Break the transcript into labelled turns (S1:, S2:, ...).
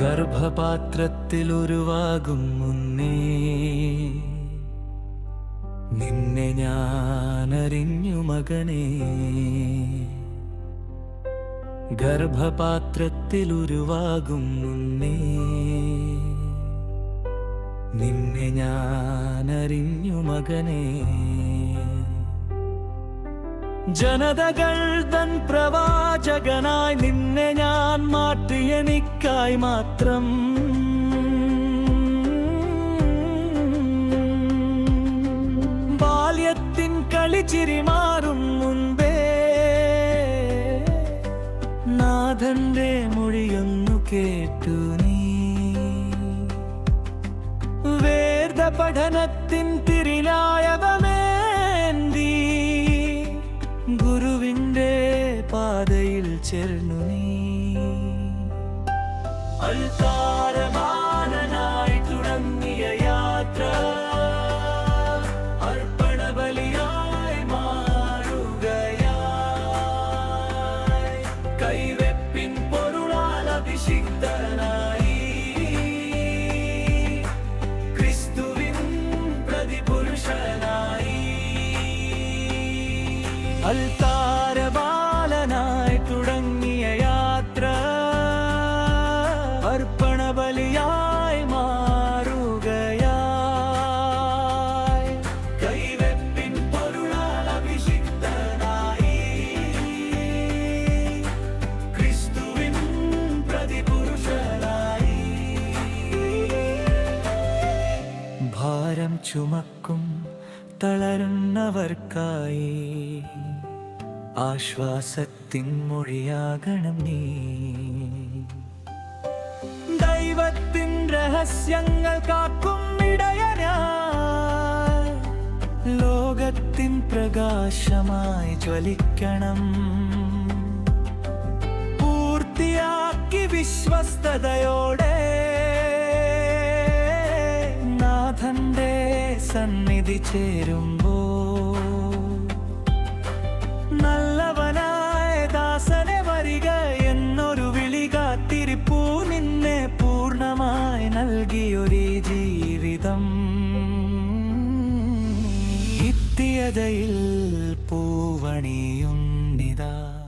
S1: ഗർഭപാത്രത്തിൽ ഉരുവാകും നിന്നെ ഞാനറിഞ്ഞു മകനെ. ഗർഭപാത്രത്തിൽ ഉരുവാകും നിന്നെ ഞാനറിഞ്ഞു മകനേ. ജനതകൾ തൻ പ്രവാചകനായി നിന്നെ ഞാൻ മാറ്റി എനിക്കായി മാത്രം. ബാല്യത്തിൻ കളിച്ചിരി മാറും മുൻപേ. നാഥന്റെ മൊഴിയൊന്നു കേട്ടു നീ. പഠനത്തിൻ തിരിലായവമേന്തി ഗുരുവിന്റെ പാതയിൽ ചേർന്നു നീ അൽത്താരമാനനായി തുടങ്ങിയ യാത്ര അർപ്പണബലിയായി മാറുകയായി കൈവെപ്പിൻ പൊരുളാൽ അഭിഷിക്തനായി ക്രിസ്തുവിൻ പ്രതിപുരുഷനായി അൽത്താരബാലനായി ചുമക്കും തളരുന്നവർക്കായി ആശ്വാസത്തിൻ മൊഴിയാകണം നീ. ദൈവത്തിൻ രഹസ്യങ്ങൾ കാക്കും ഇടയനാ ലോകത്തിൻ പ്രകാശമായി ജ്വലിക്കണം. പൂർത്തിയാക്കി വിശ്വസ്തയോടെ സന്നിധി ചേരുമ്പോ നല്ലവനായ ദാസനെ വരിക എന്നൊരു വിളി കാത്തിരിപ്പൂ. നിന്നെ പൂർണമായി നൽകിയൊരു ജീവിതം. ഇത്തിയതയിൽ പൂവണിയുണ്ടിതാ